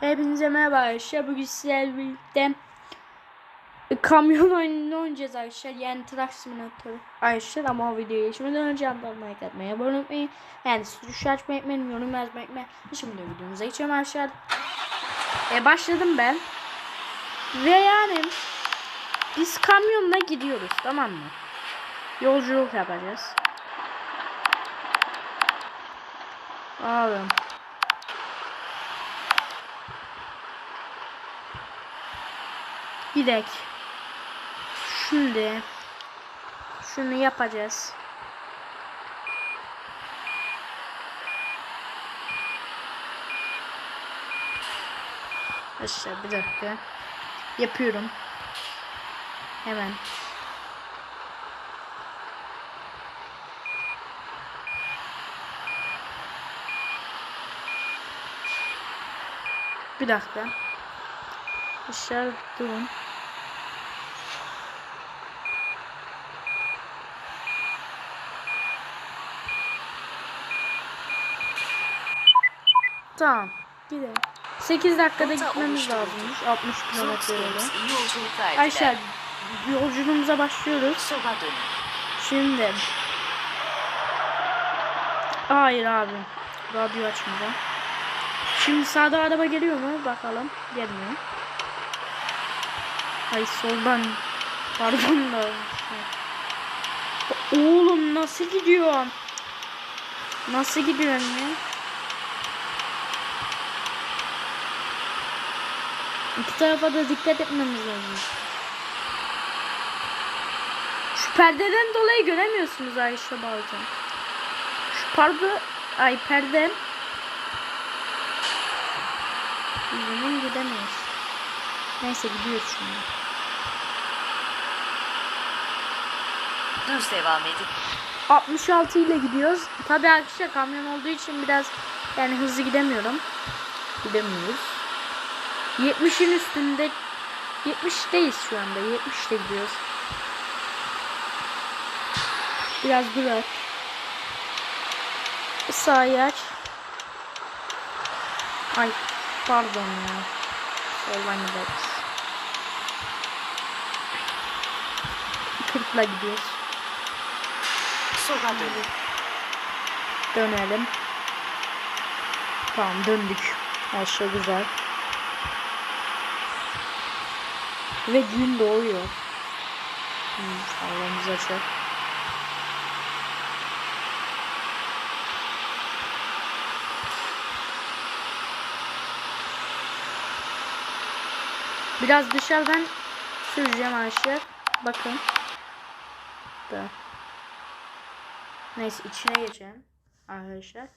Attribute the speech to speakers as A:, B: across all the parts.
A: Hepinize merhaba arkadaşlar. Bugün sizlerle e, kamyon oyununu oynayacağız arkadaşlar. Yani Truck Simulator arkadaşlar. Ama o videoya geçmeden önce abone like atmayı, abone olmayı, yani sürüş açmayı unutmayın, yorum yazmayı unutmayın. Şimdi videomuza geçelim arkadaşlar. E, başladım ben. Ve yani biz kamyonla gidiyoruz tamam mı? Yolculuk yapacağız. Abi. Gidek. Şimdi şunu yapacağız. Aşağı bir dakika. Yapıyorum. Hemen. Bir dakika. Aşağı durun. Tamam. Gidelim. 8 dakikada
B: Rota
A: gitmemiz lazımmış. 60 kilometre yolu.
B: Fox iyi yolculuklar
A: Ayşe yolculuğumuza başlıyoruz. Şimdi. Hayır abi. Radyo açmayacağım. Şimdi sağda araba geliyor mu? Bakalım. Gelmiyor. Ay soldan. Pardon da. Oğlum nasıl gidiyor? Nasıl gidiyorsun ya? İki tarafa da dikkat etmemiz lazım. Şu perdeden dolayı göremiyorsunuz Ayşe bazen. Şu perde, ay perde yüzünden gidemiyoruz. Neyse gidiyoruz şimdi.
B: Düz devam edin.
A: 66 ile gidiyoruz. Tabii arkadaşlar kamyon olduğu için biraz yani hızlı gidemiyorum. Gidemiyoruz. 70'in üstünde 70'teyiz şu anda. 70'te gidiyoruz. Biraz durar. Sağa aç. Ay pardon ya. Soldan gideriz. 40'la gidiyoruz.
B: Sola dönün.
A: Dönelim. Tamam döndük. Her şey güzel. Ve gün doğuyor. Hmm, Allah'ımız açar. Biraz dışarıdan süreceğim Ayşe. Bakın. Da. Neyse içine geçelim arkadaşlar.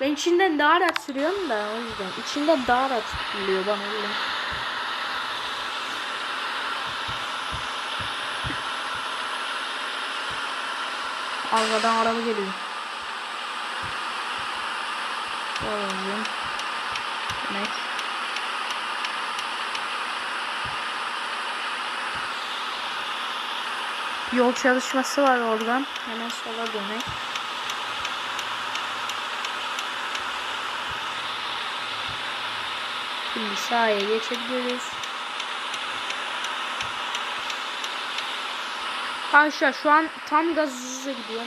A: Ben içinden daha rahat sürüyorum da o yüzden. İçinde daha rahat sürülüyor bana öyle. Arkadan araba geliyor. Alalım. Demek. Yol çalışması var oradan. Hemen sola dönek. Şimdi sağa geçebiliriz. Arkadaşlar şu an tam gaz hızlı gidiyor.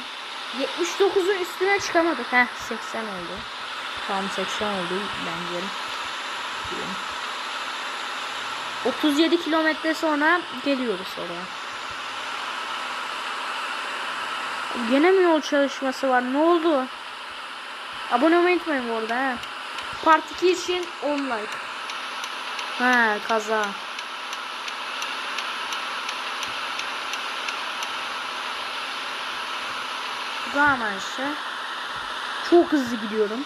A: 79'un üstüne çıkamadık. Heh 80 oldu. Tam 80 oldu bence. 37 kilometre sonra geliyoruz oraya. Gene mi yol çalışması var? Ne oldu? Abone olmayı unutmayın bu arada. He. Part 2 için 10 like. He kaza. Tamam Ayşe. Çok hızlı gidiyorum.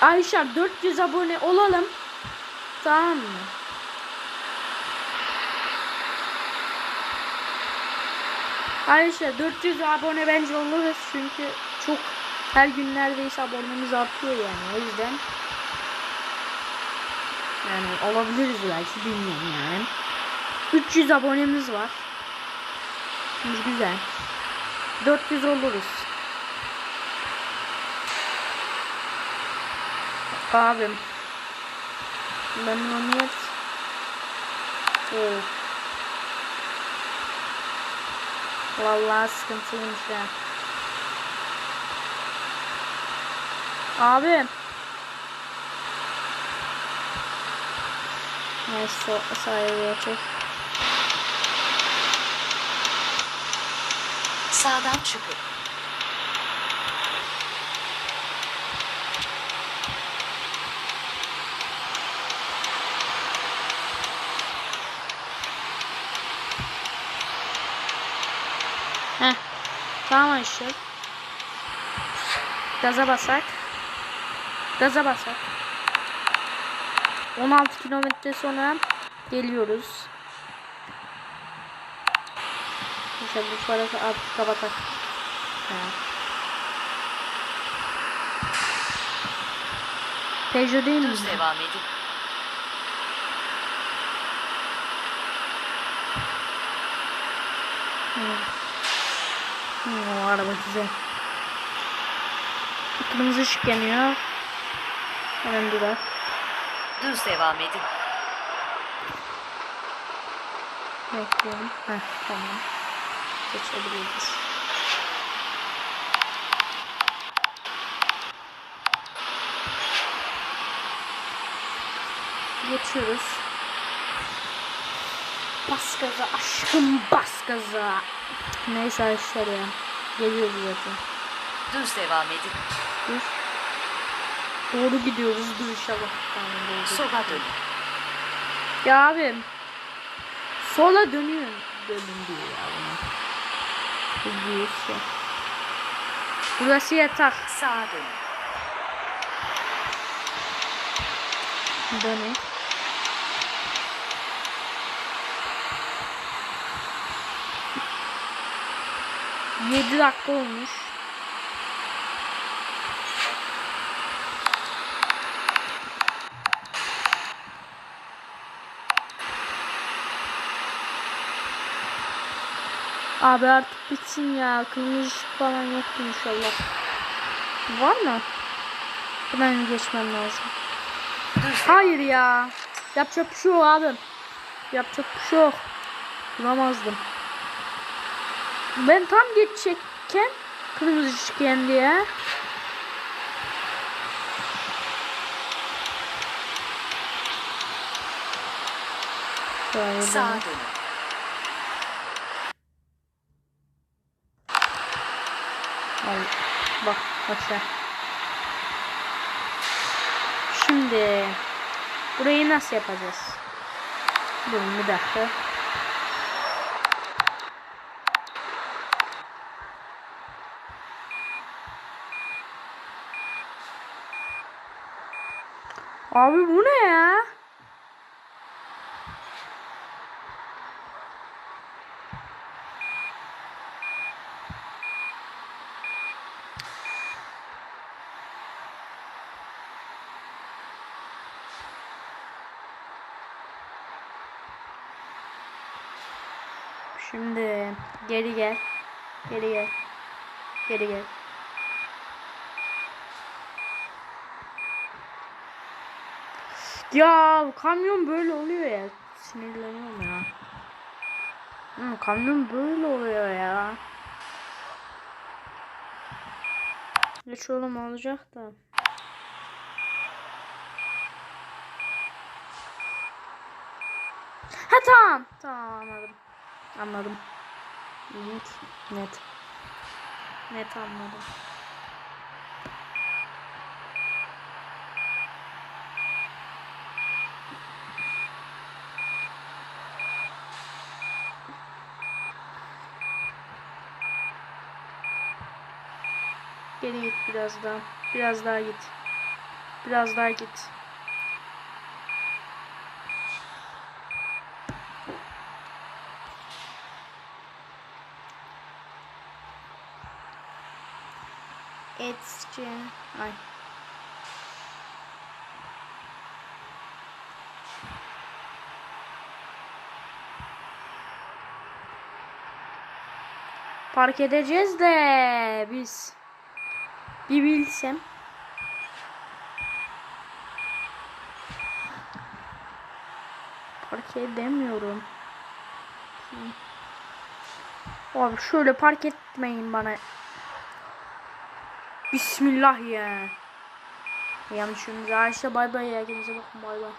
A: Ayşe 400 abone olalım. Tamam mı? Ayşe 400 abone bence oluruz çünkü çok her gün neredeyse abonemiz artıyor yani o yüzden yani olabiliriz belki bilmiyorum yani 300 abonemiz var güzel 400 oluruz Abim. Memnuniyet. Oo. Vallahi sıkıntıymış ya. Abim. Neyse sahibi çek.
B: Sağdan çıkın.
A: Heh. Tamam işte. Gaza basak. Gaza basak. 16 kilometre sonra geliyoruz. Mesela bu parası artık kapatak. Peugeot değil mi?
B: Düz devam edin.
A: Hmm, o araba güzel. Kırmızı ışık yanıyor. Hemen durar.
B: Düz devam edin.
A: Bekliyorum. Heh, tamam. Geçebiliriz. Geçiyoruz. Bas gaza aşkım bas gaza. Neyse arkadaşlar ya. Geliyoruz zaten.
B: Düz devam edin.
A: Dur. Doğru gidiyoruz. Dur inşallah. Tamam.
B: Sola dönün.
A: Ya abim. Sola dönüyor. Dönün diyor ya buna. Bu büyük şey. Burası yatak.
B: Sağa dönün.
A: Dönün. Yedi dakika olmuş. Abi artık bitsin ya. Kırmızı ışık falan yoktu inşallah. Var mı? Hemen geçmem lazım. Hayır ya. Yapacak bir şey yok abim. Yapacak bir şey yok. Bulamazdım. Ben tam geçecekken kırmızı ışık yendi ya. Dön.
B: dönün.
A: Al. Bak aşağı. Şimdi burayı nasıl yapacağız? Durun bir dakika. Abi bu ne ya? Şimdi geri gel. Geri gel. Geri gel. Ya kamyon böyle oluyor ya. Sinirleniyorum ya. Hı, kamyon böyle oluyor ya. Geç oğlum olacak da. Ha tamam. Tamam anladım. Anladım. Net. Net. Net anladım. Geri git biraz daha. Biraz daha git. Biraz daha git. Etsci. Ay. Park edeceğiz de biz. Bir bilsem. Park edemiyorum. Abi şöyle park etmeyin bana. Bismillah ya. Yanlış yönümüze. Ayşe bay bay ya. Kendinize bakın bay bay.